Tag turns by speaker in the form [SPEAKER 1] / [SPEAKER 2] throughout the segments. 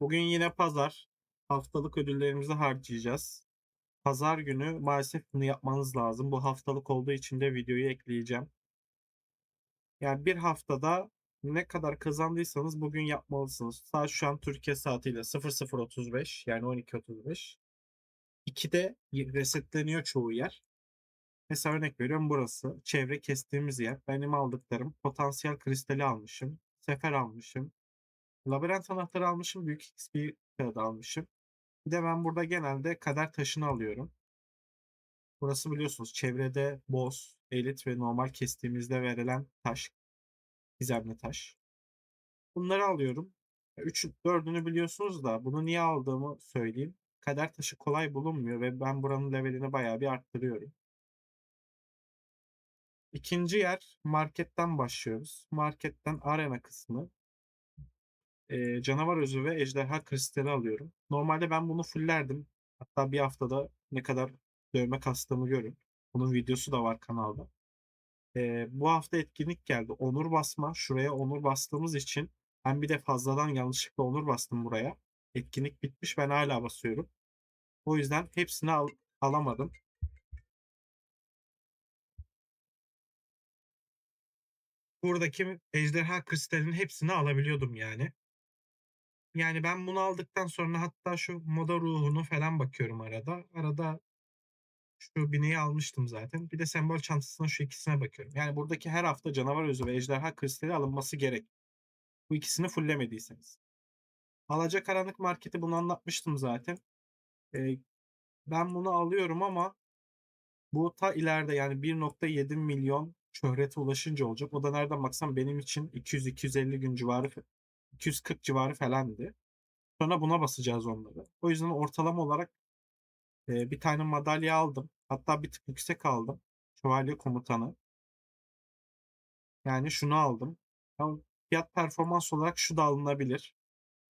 [SPEAKER 1] Bugün yine pazar. Haftalık ödüllerimizi harcayacağız. Pazar günü maalesef bunu yapmanız lazım. Bu haftalık olduğu için de videoyu ekleyeceğim. Yani bir haftada ne kadar kazandıysanız bugün yapmalısınız. Saat şu an Türkiye saatiyle 00.35 yani 12.35. 2'de resetleniyor çoğu yer. Mesela örnek veriyorum burası. Çevre kestiğimiz yer. Benim aldıklarım potansiyel kristali almışım. Sefer almışım. Labirent anahtarı almışım. Büyük XP kağıdı almışım. Bir de ben burada genelde kader taşını alıyorum. Burası biliyorsunuz çevrede boz, elit ve normal kestiğimizde verilen taş. Gizemli taş. Bunları alıyorum. Üç, dördünü biliyorsunuz da bunu niye aldığımı söyleyeyim. Kader taşı kolay bulunmuyor ve ben buranın levelini bayağı bir arttırıyorum. İkinci yer marketten başlıyoruz. Marketten arena kısmı. Ee, canavar özü ve ejderha kristali alıyorum. Normalde ben bunu fullerdim. Hatta bir haftada ne kadar dövme kastığımı görün. Bunun videosu da var kanalda. Ee, bu hafta etkinlik geldi. Onur basma. Şuraya onur bastığımız için ben bir de fazladan yanlışlıkla onur bastım buraya. Etkinlik bitmiş. Ben hala basıyorum. O yüzden hepsini al alamadım. Buradaki ejderha kristalinin hepsini alabiliyordum yani. Yani ben bunu aldıktan sonra hatta şu moda ruhunu falan bakıyorum arada. Arada şu bineği almıştım zaten. Bir de sembol çantasına şu ikisine bakıyorum. Yani buradaki her hafta canavar özü ve ejderha kristali alınması gerek. Bu ikisini fullemediyseniz. Alacakaranlık marketi bunu anlatmıştım zaten. Ee, ben bunu alıyorum ama bu ta ileride yani 1.7 milyon şöhrete ulaşınca olacak. O da nereden baksam benim için 200-250 gün civarı 240 civarı falandı. Sonra buna basacağız onları. O yüzden ortalama olarak e, bir tane madalya aldım. Hatta bir tık yüksek aldım. Şövalye komutanı. Yani şunu aldım. Ama fiyat performans olarak şu da alınabilir.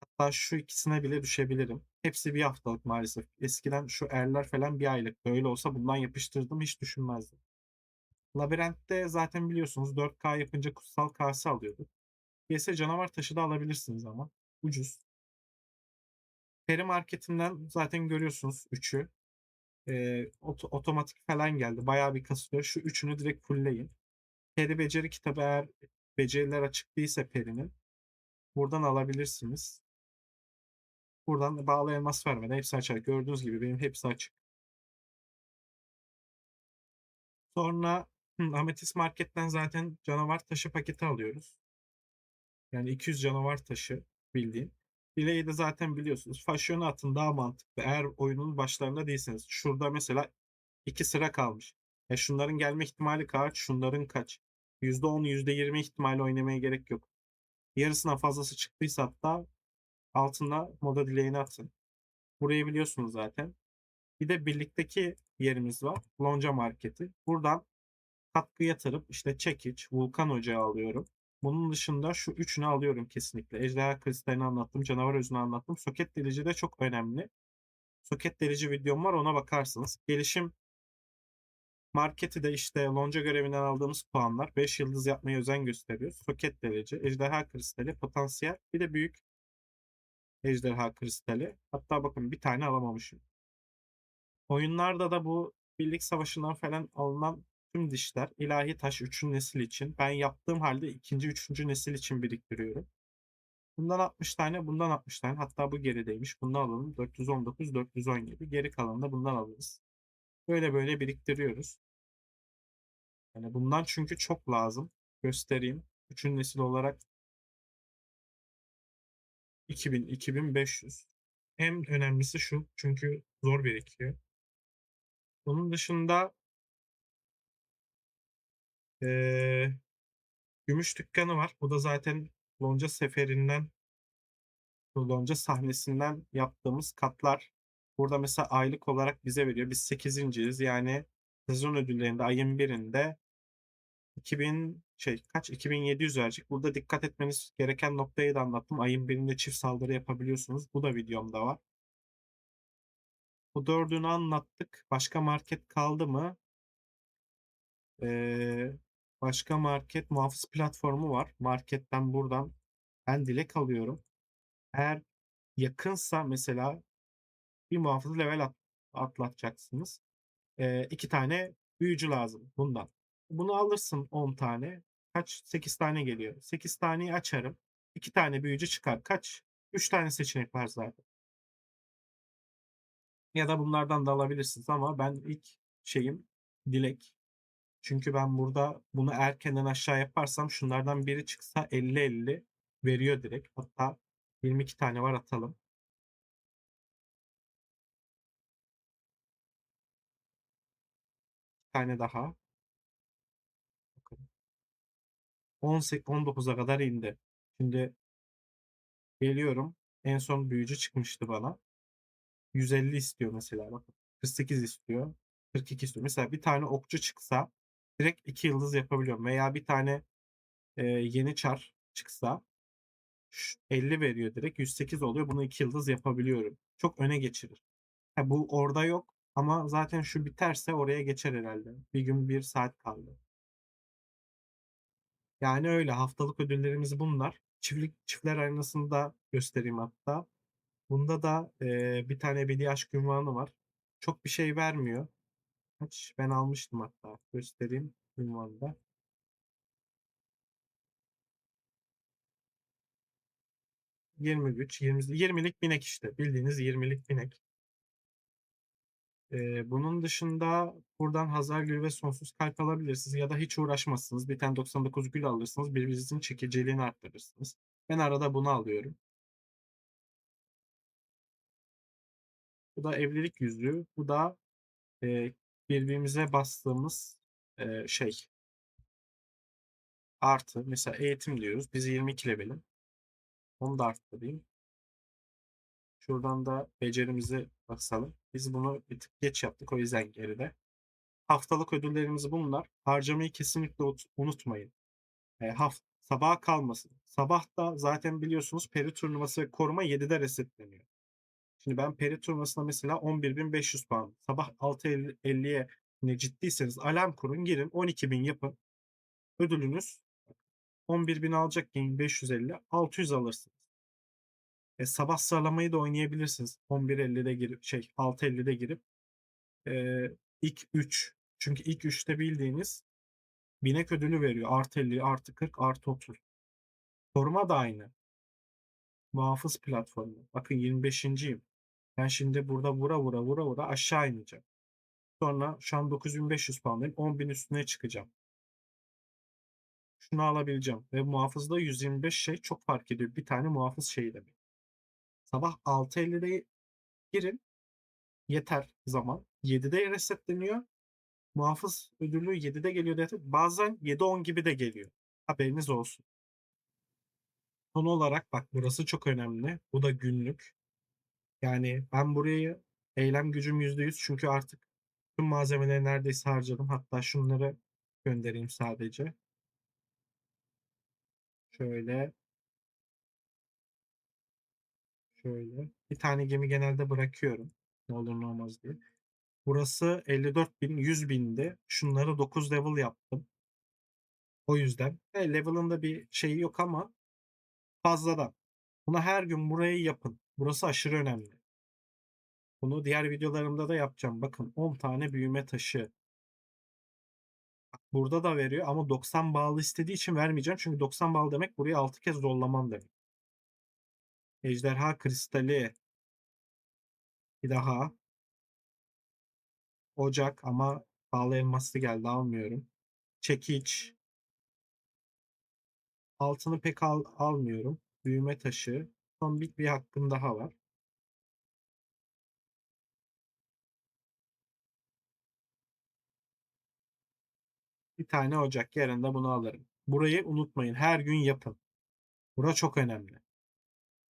[SPEAKER 1] Hatta şu ikisine bile düşebilirim. Hepsi bir haftalık maalesef. Eskiden şu erler falan bir aylık. Böyle olsa bundan yapıştırdım hiç düşünmezdim. Labirentte zaten biliyorsunuz 4K yapınca kutsal kase alıyorduk. PS canavar taşı da alabilirsiniz ama. Ucuz. Peri marketinden zaten görüyorsunuz 3'ü. Ee, ot- otomatik falan geldi. Bayağı bir kasıyor. Şu üçünü direkt fullleyin. Peri beceri kitabı eğer beceriler açık değilse Peri'nin buradan alabilirsiniz. Buradan bağlı elmas vermeden hepsi açar. Gördüğünüz gibi benim hepsi açık. Sonra hı, Ametist Market'ten zaten canavar taşı paketi alıyoruz. Yani 200 canavar taşı bildiğin. Dileği de zaten biliyorsunuz. Fasyonu atın daha mantıklı. Eğer oyunun başlarında değilseniz. Şurada mesela iki sıra kalmış. Ya şunların gelme ihtimali kaç? Şunların kaç? %10, %20 ihtimali oynamaya gerek yok. Yarısından fazlası çıktıysa hatta altında moda dileğini atın. Burayı biliyorsunuz zaten. Bir de birlikteki yerimiz var. Lonca marketi. Buradan katkı yatırıp işte çekiç, vulkan ocağı alıyorum. Bunun dışında şu üçünü alıyorum kesinlikle. Ejderha kristalini anlattım. Canavar özünü anlattım. Soket delici de çok önemli. Soket delici videom var ona bakarsınız. Gelişim marketi de işte lonca görevinden aldığımız puanlar 5 yıldız yapmaya özen gösteriyor. Soket delici, ejderha kristali, potansiyel bir de büyük ejderha kristali. Hatta bakın bir tane alamamışım. Oyunlarda da bu birlik savaşından falan alınan tüm dişler ilahi taş 3. nesil için. Ben yaptığım halde 2. 3. nesil için biriktiriyorum. Bundan 60 tane, bundan 60 tane. Hatta bu gerideymiş. Bundan alalım. 419, 417. Geri kalanı da bundan alırız. Böyle böyle biriktiriyoruz. Yani bundan çünkü çok lazım. Göstereyim. 3. nesil olarak 2000, 2500. En önemlisi şu. Çünkü zor birikiyor. Bunun dışında ee, gümüş dükkanı var. Bu da zaten Lonca seferinden Lonca sahnesinden yaptığımız katlar. Burada mesela aylık olarak bize veriyor. Biz 8.yiz. Yani sezon ödüllerinde ayın birinde 2000 şey kaç 2700 verecek. Burada dikkat etmeniz gereken noktayı da anlattım. Ayın birinde çift saldırı yapabiliyorsunuz. Bu da videomda var. Bu dördünü anlattık. Başka market kaldı mı? Ee, başka market muhafız platformu var. Marketten buradan ben dilek alıyorum. Eğer yakınsa mesela bir muhafızı level at atlatacaksınız. Eee, 2 tane büyücü lazım bundan. Bunu alırsın 10 tane. Kaç? 8 tane geliyor. 8 taneyi açarım. 2 tane büyücü çıkar. Kaç? 3 tane seçenek var zaten. Ya da bunlardan da alabilirsiniz ama ben ilk şeyim dilek. Çünkü ben burada bunu erkenden aşağı yaparsam şunlardan biri çıksa 50-50 veriyor direkt. Hatta 22 tane var atalım. Bir tane daha. Bakın. 18 19'a kadar indi. Şimdi geliyorum. En son büyücü çıkmıştı bana. 150 istiyor mesela bakın. 48 istiyor. 42 istiyor. Mesela bir tane okçu çıksa direkt 2 yıldız yapabiliyorum. Veya bir tane e, yeni çar çıksa 50 veriyor direkt. 108 oluyor. Bunu 2 yıldız yapabiliyorum. Çok öne geçirir. Ha, bu orada yok. Ama zaten şu biterse oraya geçer herhalde. Bir gün bir saat kaldı. Yani öyle haftalık ödüllerimiz bunlar. Çiftlik çiftler arenasında göstereyim hatta. Bunda da e, bir tane ebedi aşk ünvanı var. Çok bir şey vermiyor. Kaç? Ben almıştım hatta. Göstereyim ünvanda. Yirmi güç, 20, 20'lik binek işte. Bildiğiniz 20'lik binek. Ee, bunun dışında buradan Hazar Gül ve Sonsuz Kalp alabilirsiniz ya da hiç uğraşmazsınız. Bir tane 99 gül alırsınız. Birbirinizin çekiciliğini arttırırsınız. Ben arada bunu alıyorum. Bu da evlilik yüzüğü. Bu da e, birbirimize bastığımız e, şey. Artı. Mesela eğitim diyoruz. Biz 22 levelim. Onu da arttırayım. Şuradan da becerimizi basalım. Biz bunu bir tık geç yaptık. O yüzden geride. Haftalık ödüllerimiz bunlar. Harcamayı kesinlikle unutmayın. E, haft sabaha kalmasın. Sabah da zaten biliyorsunuz peri turnuvası ve koruma 7'de resetleniyor. Şimdi ben peri turnuvasına mesela 11.500 puan. Sabah 6.50'ye ne ciddiyseniz alarm kurun girin 12.000 yapın. Ödülünüz 11.000 alacakken 550 600 alırsınız. E, sabah sıralamayı da oynayabilirsiniz. 11.50'de girip şey 6.50'de girip e, ilk 3 çünkü ilk 3'te bildiğiniz binek ödülü veriyor. Artı 50, artı 40, artı 30. Koruma da aynı. Muhafız platformu. Bakın 25.yim. Ben şimdi burada vura vura vura vura aşağı ineceğim. Sonra şu an 9500 puandayım. 10.000 üstüne çıkacağım. Şunu alabileceğim. Ve muhafızda 125 şey çok fark ediyor. Bir tane muhafız şeyi demek. Sabah 6.50'de girin. Yeter zaman. 7'de resetleniyor. Muhafız ödülü 7'de geliyor dedi. Bazen 7-10 gibi de geliyor. Haberiniz olsun. Son olarak bak burası çok önemli. Bu da günlük. Yani ben burayı eylem gücüm %100 çünkü artık tüm malzemeleri neredeyse harcadım. Hatta şunları göndereyim sadece. Şöyle. Şöyle. Bir tane gemi genelde bırakıyorum. Ne olur ne olmaz diye. Burası 54 bin, 100 bindi. Şunları 9 level yaptım. O yüzden. E, level'ın bir şeyi yok ama fazladan. Buna her gün burayı yapın. Burası aşırı önemli. Bunu diğer videolarımda da yapacağım. Bakın 10 tane büyüme taşı. Burada da veriyor ama 90 bağlı istediği için vermeyeceğim. Çünkü 90 bağlı demek burayı 6 kez zorlamam demek. Ejderha kristali. Bir daha. Ocak ama pahalı elmaslı geldi almıyorum. Çekiç. Altını pek al, almıyorum. Büyüme taşı. Son bir, bir hakkım daha var. Bir tane ocak. Yarın da bunu alırım. Burayı unutmayın. Her gün yapın. Bura çok önemli.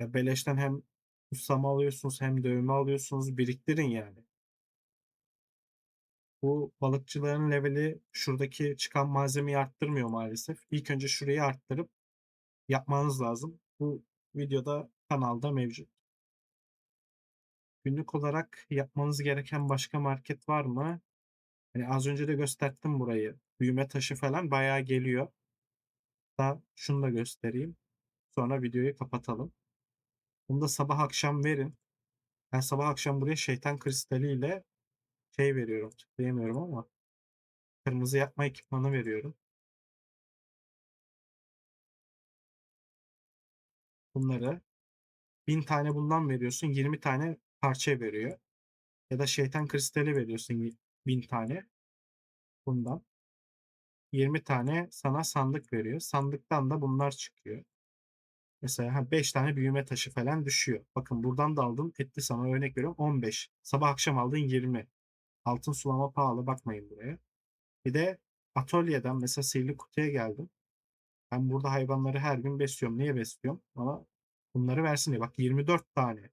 [SPEAKER 1] Ya beleşten hem kutsama alıyorsunuz hem dövme alıyorsunuz. Biriktirin yani. Bu balıkçıların leveli şuradaki çıkan malzemeyi arttırmıyor maalesef. İlk önce şurayı arttırıp yapmanız lazım. Bu videoda kanalda mevcut. Günlük olarak yapmanız gereken başka market var mı? Hani az önce de gösterdim burayı. Büyüme taşı falan bayağı geliyor. Da şunu da göstereyim. Sonra videoyu kapatalım. Bunu da sabah akşam verin. Ben sabah akşam buraya şeytan kristaliyle şey veriyorum. Tıklayamıyorum ama kırmızı yapma ekipmanı veriyorum. Bunları 1000 tane bundan veriyorsun. 20 tane parça veriyor. Ya da şeytan kristali veriyorsun 1000 tane bundan. 20 tane sana sandık veriyor. Sandıktan da bunlar çıkıyor. Mesela 5 tane büyüme taşı falan düşüyor. Bakın buradan da aldın etti sana örnek veriyorum 15. Sabah akşam aldın 20. Altın sulama pahalı bakmayın buraya. Bir de atölyeden mesela sihirli kutuya geldim. Ben burada hayvanları her gün besliyorum. Niye besliyorum? Ama bunları versin diye. Bak 24 tane.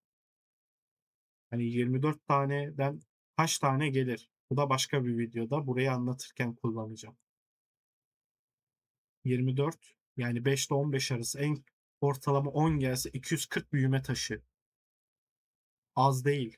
[SPEAKER 1] Hani 24 taneden kaç tane gelir? Bu da başka bir videoda. Burayı anlatırken kullanacağım. 24 yani 5 ile 15 arası en ortalama 10 gelse 240 büyüme taşı. Az değil.